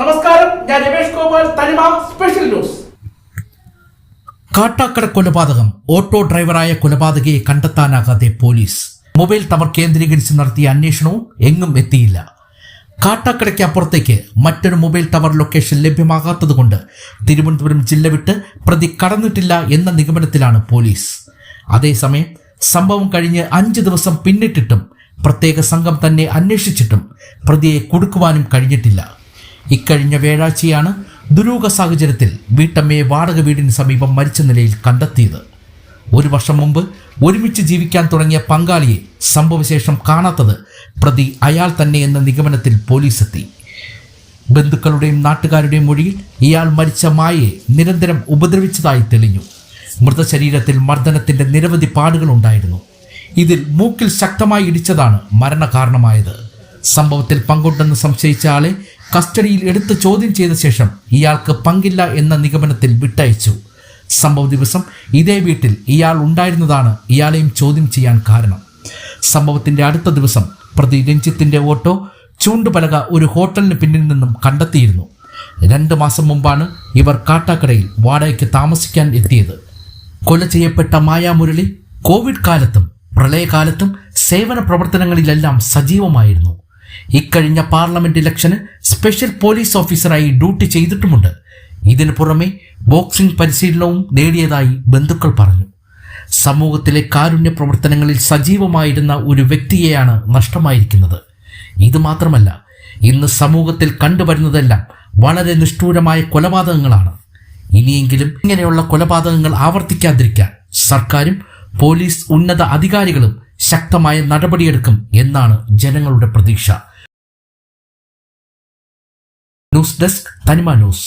നമസ്കാരം ഞാൻ രമേഷ് ഗോപാൽ തനിമ സ്പെഷ്യൽ ന്യൂസ് കാട്ടാക്കട കൊലപാതകം. ഓട്ടോ ഡ്രൈവറായ കൊലപാതകയെ കണ്ടെത്താനാകാതെ പോലീസ്. മൊബൈൽ ടവർ കേന്ദ്രീകരിച്ച് നടത്തിയ അന്വേഷണവും എങ്ങും എത്തിയില്ല. കാട്ടാക്കടയ്ക്ക് അപ്പുറത്തേക്ക് മറ്റൊരു മൊബൈൽ ടവർ ലൊക്കേഷൻ ലഭ്യമാകാത്തതുകൊണ്ട് തിരുവനന്തപുരം ജില്ല വിട്ട് പ്രതി കടന്നിട്ടില്ല എന്ന നിഗമനത്തിലാണ് പോലീസ്. അതേസമയം സംഭവം കഴിഞ്ഞ് അഞ്ച് ദിവസം പിന്നിട്ടിട്ടും പ്രത്യേക സംഘം തന്നെ അന്വേഷിച്ചിട്ടും പ്രതിയെ കൊടുക്കുവാനും കഴിഞ്ഞിട്ടില്ല. ഇക്കഴിഞ്ഞ വ്യാഴാഴ്ചയാണ് ദുരൂഹ സാഹചര്യത്തിൽ വീട്ടമ്മയെ വാടക വീടിന് സമീപം മരിച്ച നിലയിൽ കണ്ടെത്തിയത്. ഒരു വർഷം മുമ്പ് ഒരുമിച്ച് ജീവിക്കാൻ തുടങ്ങിയ പങ്കാളിയെ സംഭവശേഷം കാണാത്തത് പ്രതി അയാൾ തന്നെ എന്ന നിഗമനത്തിൽ പോലീസ് എത്തി ബന്ധുക്കളുടെയും നാട്ടുകാരുടെയും മൊഴിയിൽ ഇയാൾ മരിച്ച മായയെ നിരന്തരം ഉപദ്രവിച്ചതായി തെളിഞ്ഞു. മൃതശരീരത്തിൽ മർദ്ദനത്തിന്റെ നിരവധി പാടുകളുണ്ടായിരുന്നു ഇതിൽ മൂക്കിൽ ശക്തമായി ഇടിച്ചതാണ് മരണകാരണമായത്. സംഭവത്തിൽ പങ്കുണ്ടെന്ന് സംശയിച്ച ആളെ കസ്റ്റഡിയിൽ എടുത്ത് ചോദ്യം ചെയ്ത ശേഷം ഇയാൾക്ക് പങ്കില്ല എന്ന നിഗമനത്തിൽ വിട്ടയച്ചു. സംഭവ ദിവസം ഇതേ വീട്ടിൽ ഇയാൾ ഉണ്ടായിരുന്നതാണ് ഇയാളെയും ചോദ്യം ചെയ്യാൻ കാരണം. സംഭവത്തിന്റെ അടുത്ത ദിവസം പ്രതി രഞ്ജിത്തിന്റെ ഓട്ടോ ചൂണ്ടുപലക ഒരു ഹോട്ടലിന് പിന്നിൽ നിന്നും കണ്ടെത്തിയിരുന്നു. രണ്ട് മാസം മുമ്പാണ് ഇവർ കാട്ടാക്കടയിൽ വാടകയ്ക്ക് താമസിക്കാൻ എത്തിയത്. കൊല ചെയ്യപ്പെട്ട മായാമുരളി കോവിഡ് കാലത്തും പ്രളയകാലത്തും സേവന പ്രവർത്തനങ്ങളിലെല്ലാം സജീവമായിരുന്നു. ഇക്കഴിഞ്ഞ പാർലമെന്റ് ഇലക്ഷന് സ്പെഷ്യൽ പോലീസ് ഓഫീസറായി ഡ്യൂട്ടി ചെയ്തിട്ടുമുണ്ട്. ഇതിനു പുറമെ ബോക്സിംഗ് പരിശീലനവും നേടിയതായി ബന്ധുക്കൾ പറഞ്ഞു. സമൂഹത്തിലെ കാരുണ്യ പ്രവർത്തനങ്ങളിൽ സജീവമായിരുന്ന ഒരു വ്യക്തിയെയാണ് നഷ്ടമായിരിക്കുന്നത്. ഇത് മാത്രമല്ല ഇന്ന് സമൂഹത്തിൽ കണ്ടുവരുന്നതെല്ലാം വളരെ നിഷ്ഠൂരമായ കൊലപാതകങ്ങളാണ്. ഇനിയെങ്കിലും ഇങ്ങനെയുള്ള കൊലപാതകങ്ങൾ ആവർത്തിക്കാതിരിക്കാൻ സർക്കാരും പോലീസ് ഉന്നത അധികാരികളും ശക്തമായ നടപടിയെടുക്കും എന്നാണ് ജനങ്ങളുടെ പ്രതീക്ഷ. ന്യൂസ് ഡെസ്ക് തനിമ ന്യൂസ്